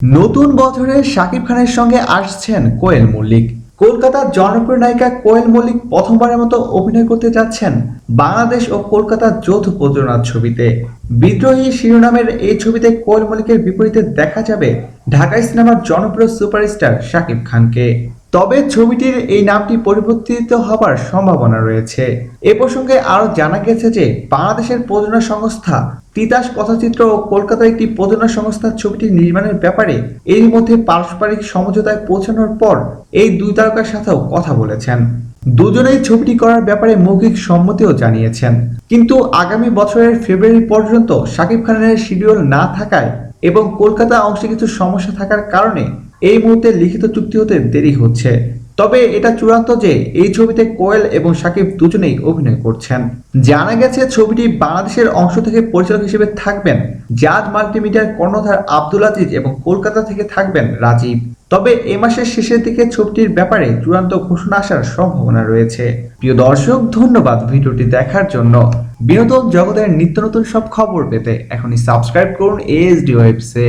নতুন বছরে শাকিব খানের সঙ্গে আসছেন কোয়েল মল্লিক। কলকাতার জনপ্রিয় নায়িকা কোয়েল মল্লিক প্রথমবারের মতো অভিনয় করতে যাচ্ছেন বাংলাদেশ ও কলকাতার যৌথ প্রযোজনার ছবিতে। বিদ্রোহী শিরোনামের এই ছবিতে কোয়েল মল্লিকের বিপরীতে দেখা যাবে ঢাকাই সিনেমার জনপ্রিয় সুপারস্টার শাকিব খানকে। তবে ছবিটির এই নামটি পরিবর্তিত হবার সম্ভাবনা রয়েছে। এ প্রসঙ্গে আরও জানা গেছে যে বাংলাদেশের প্রযোজনা সংস্থা তিতাস কথাচিত্র ও কলকাতার একটি প্রযোজনা সংস্থার ছবিটি নির্মাণের ব্যাপারে এর মধ্যে পারস্পরিক সমঝোতায় পৌঁছানোর পর এই দুই তারকার সাথেও কথা বলেছেন। দুজনেই ছবিটি করার ব্যাপারে মৌখিক সম্মতিও জানিয়েছেন। কিন্তু আগামী বছরের ফেব্রুয়ারি পর্যন্ত শাকিব খানের শিডিউল না থাকায় এবং কলকাতা অংশে কিছু সমস্যা থাকার কারণে এই মুহূর্তে লিখিত চুক্তি হতে দেরি হচ্ছে। তবে এটা চূড়ান্ত যে এই ছবিতে কোয়েল এবং সাকিব দুজনেই অভিনয় করছেন। জানা গেছে ছবিটি বাংলাদেশের অংশ থেকে পরিচালক হিসেবে থাকবেন। জাজ মাল্টিমিডিয়ার কর্ণধার আব্দুল আজিজ এবং কলকাতা থেকে থাকবেন রাজীব। তবে এ মাসের শেষের দিকে ছবিটির ব্যাপারে চূড়ান্ত ঘোষণা আসার সম্ভাবনা রয়েছে। প্রিয় দর্শক, ধন্যবাদ ভিডিওটি দেখার জন্য। বিনোদন জগতের নিত্য নতুন সব খবর পেতে এখনই সাবস্ক্রাইব করুন এএসডি ওয়েবসে